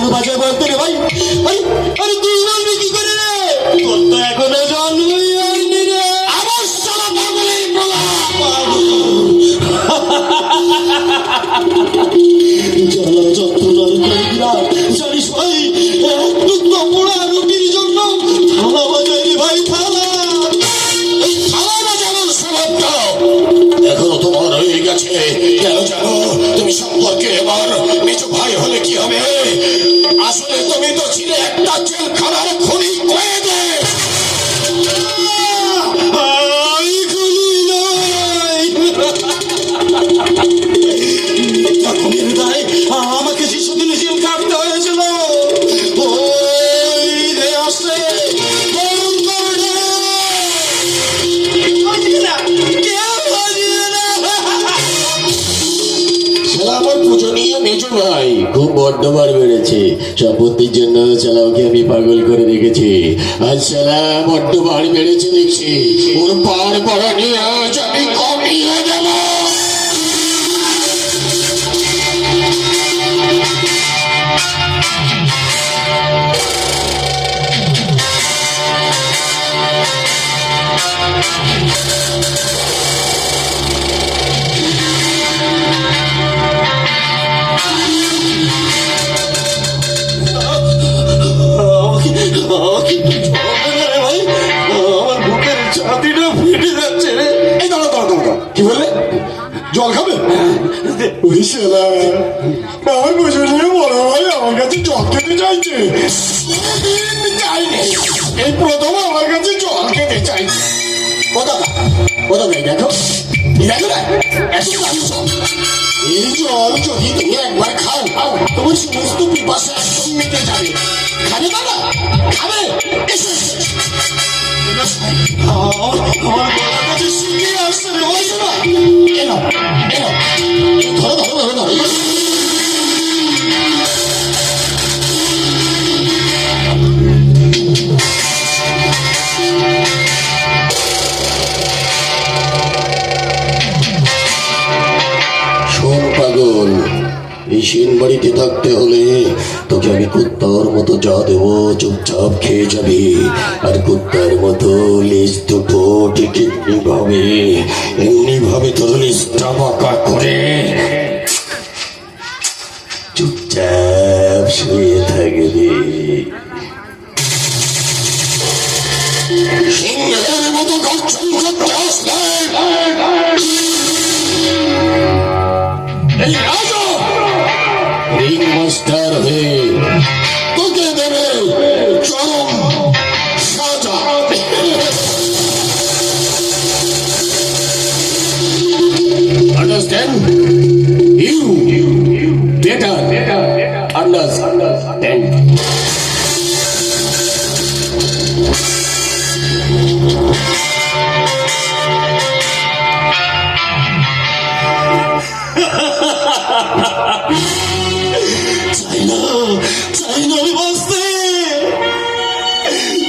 কেন বাজে বলতে রে ভাই। ভাই আরে তুই বলবি কি করে রে? তোর তো এখনও জন্মই হয়নি রে। আমার সারা পাগলের বলা জ্বালা পূজনীয় নাই খুব বড্ডবার বেড়েছে সম্পত্তির জন্য চালাওকে আমি পাগল করে রেখেছি। আজ চালা বড্ড বার বেড়েছে দেখছি। ওর পার পড়া নিয়ে আজ আমি কমিয়ে কি বললে? জল খাবে? ওই আমার বুঝে নিয়ে বড় ভাই, আমার কাছে জল খেতে চাইছে। এই প্রথম আমার কাছে জল খেতে চাইছে। সমস্ত পিপাসা একদম মিটে খাবে। আমার ধরো পাগল, এই সেন বাড়িতে থাকতে হলে তোকে আমি কুত্তার মতো যা দেবো চুপচাপ খেয়ে যাবি। আর কুত্তার মতো ভাবে তোর লিজটা বাঁকা করে। চুপচাপ শুয়ে থাকবি। রিং মাস্টার হয়ে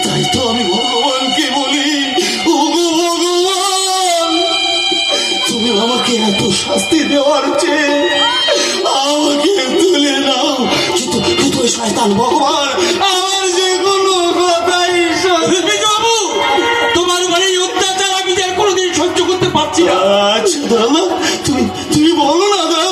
তাই তো আমি ভগবানকে বলি ভগবান তুমি আমাকে এত শাস্তি দেওয়ার চেয়ে শয়তান ভগবান আমার যে কোনো কথাই বাবু তোমার এই অত্যাচার আমি যে আর কোনোদিন সহ্য করতে পারছি না। আচ্ছা দাদা তুমি তুমি বলো না দাদা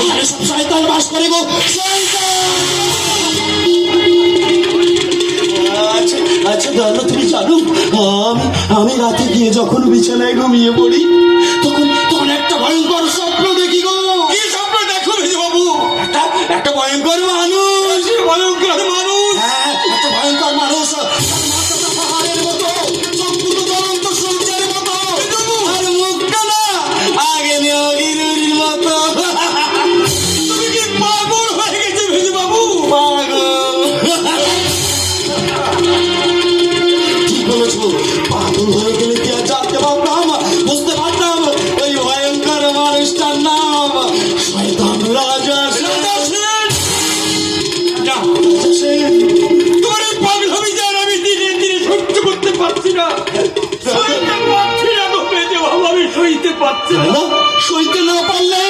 এখানে এখানে সব শয়তান বাস করে গো। আচ্ছা আচ্ছা দাদা, তুমি জানো, আমি আমি রাতে গিয়ে যখন বিছানায় ঘুমিয়ে পড়ি, তখন মানুষটার নাম রাজা আচ্ছা। আমি দিনে দিনে সহ্য করতে পারছি না। সইতে পারছি না সইতে না। পারলে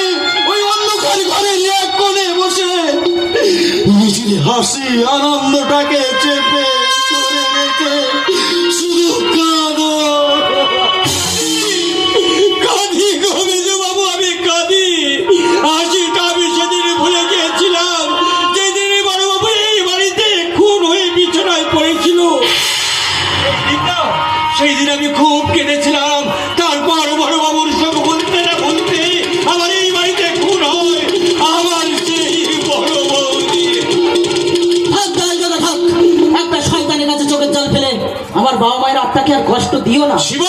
ওই অন্ধকার ঘরে এক কোণে বসে। নিজের হাসি আনন্দটাকে আত্মাকে আর কষ্ট দিও না। শিব!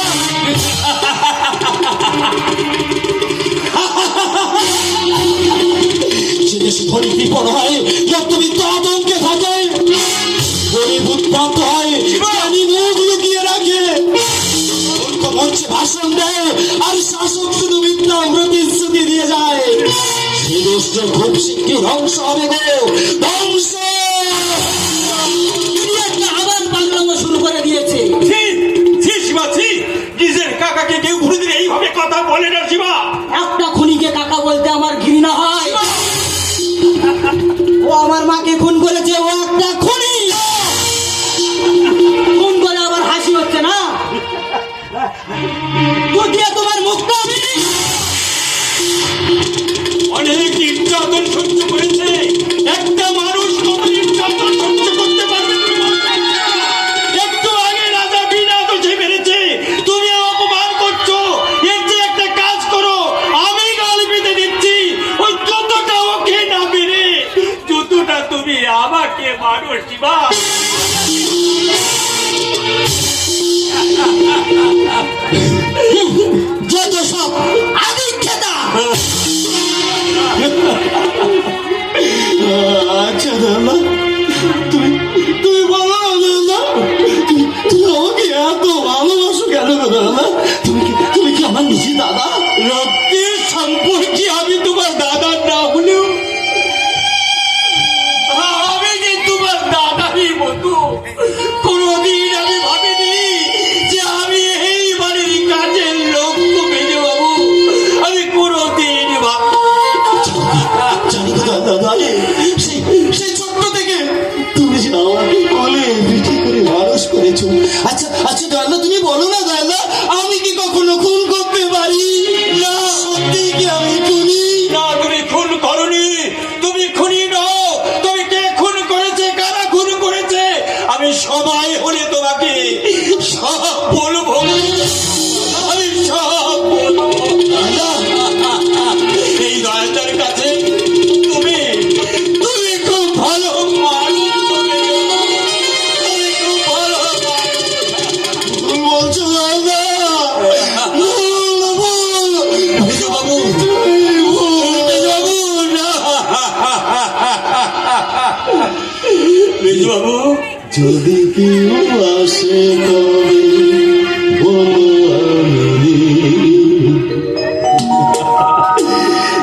ভাষণ দেয় আর শাসক দিয়ে যায়। ধ্বংস হবে ধ্বংস! মাকে খুন করেছে ও একটা যদি কেউ আসে তবে বলো আমি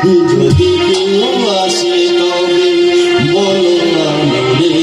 যদি কেউ আসে তবে বলো আমি